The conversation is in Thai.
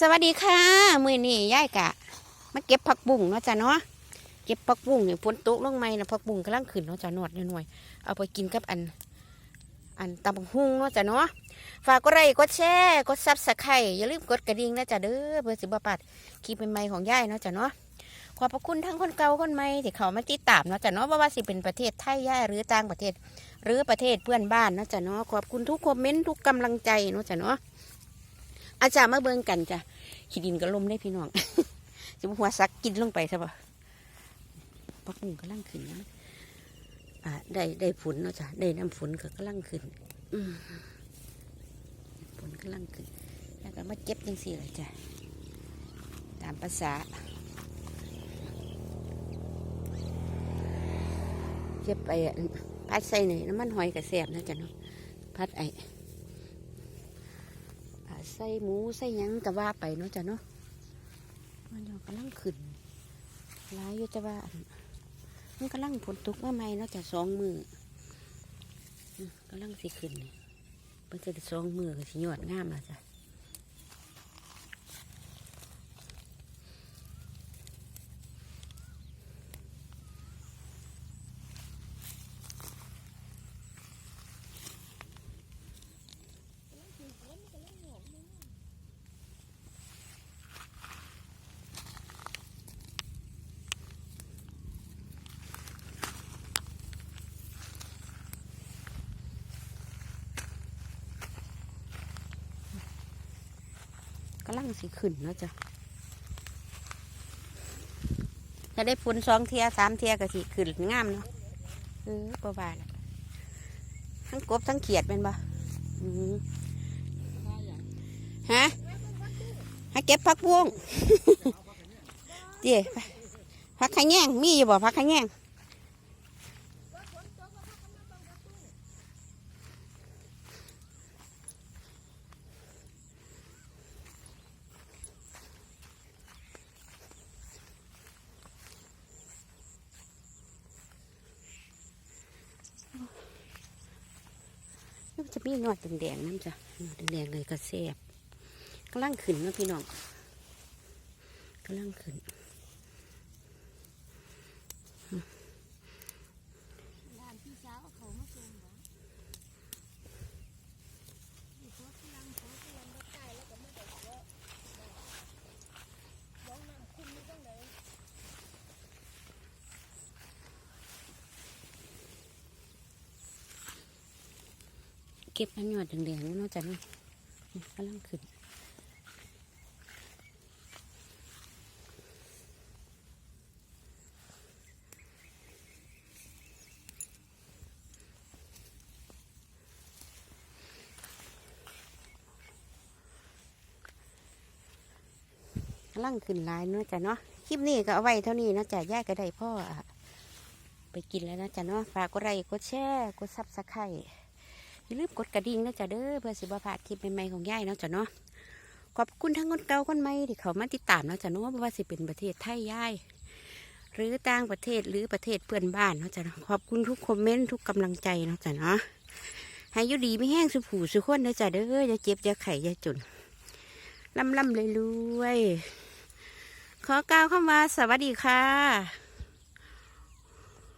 สวัสดีค่ะ มือนี่ยายกะ มาเก็บผักบุ้งเนาะจ้ะเนาะเก็บผักบุ้งเนี่ยฝนตกลงไหมนะผักบุ้งกำลังขึ้นเนาะจ้ะหนวดหน่อยเอาไปกินกับอัน อันตำบักหุ่งเนาะจ้ะเนาะฝากกดไลค์กดแชร์กดซับสไครต์อย่าลืมกดกระดิ่งนะจ้ะเด้อเพื่อสิบปัดคลิปใหม่ๆของยายเนาะจ้ะเนาะขอบพระคุณทั้งคนเก่าคนใหม่ที่เขามาติดตามเนาะจ้ะเนาะว่าว่าสิเป็นประเทศไทยย่ายหรือต่างประเทศ หรือประเทศเพื่อนบ้านเนาะจ้ะเนาะขอบคุณทุกคอมเมนต์ทุกกำลังใจเนาะจ้ะเนาะ อาจารย์มาเบิ่งกันจ้ะขี้ดินก็ลมได้พี่น้องจะหัวซักกินลงไปใช่ปะปักบุ้งก็ลังขึ้นนะอ่าได้ได้ฝนเนาะจ้ะได้น้ำฝนก็กำลังขึ้นฝนกำลังขึ้น แล้วก็มาเจ็บยังสี่เลยจ้ะตามภาษาเจ็บไปอะพัดใส่หน่อยน้ำมันหอยกระแสบนะจ๊ะเนาะพัดไอ ใส่หมูใส่ยังกะว่าไปเนาะจ้ะเนาะมันยังกำลังขึ้นร้ายอยู่จะว่ามันมันกำลังผลตกมาใหม่เนาะจ้ะสองมือกำลังสิขึ้นนี่เพิ่นจะสองมือก็สิยอดงามแล้วจ้ะ กำลังสิขึ้นเนาะจ้ะถ้าได้ฝนสองเทียสามเทียก็สิขึ้นงามเนาะเออประบาละทั้งกบทั้งเขียดเป็นบ่ฮะให้เก็บผักบุ้งเดี๋ยวไปผักขะแยงมีอยู่บ่ผักขะแยง มันจะมีหนวดแดงๆนั่นจ้ะหนวดแดงๆเลยก็แซ่บกำลังขึ้นนาะพี่น้องกำลังขึ้น เก็บอันหนวดแดงๆนั่นเนาะจ้ะเนาะกำลังขึ้นกำลังขึ้นลายเนาะจ้ะเนาะ คลิปนี้ก็เอาไว้เท่านี้เนาะจ้ะย่ายก็ได้พ่อ ไปกินแล้วนะจ้ะเนาะ ฝากกดไลค์กดแชร์ กดซับสไครต์ อย่าลืมกดกระดิ่งนะจ๊ะเด้อเพื่อสิบพลาดคลิปใหม่ๆของยายเนาะจ๊ะเนาะขอบคุณทั้งคนเก่าคนใหม่ที่เขามาติดตามเนาะจ๊ะเนาะว่าสิเป็นประเทศไทยยายหรือต่างประเทศหรือประเทศเพื่อนบ้านเนาะจ๊ะเนาะขอบคุณทุกคอมเมนต์ทุกกำลังใจเนาะจ๊ะเนาะให้ยุดีไม่แห้งสุผูสุขคนนะจ๊ะเด้ออย่าเจ็บอย่าไข้อย่าจุนล่ำล่ำเลยรวยขอกล่าวคำว่าสวัสดีค่ะ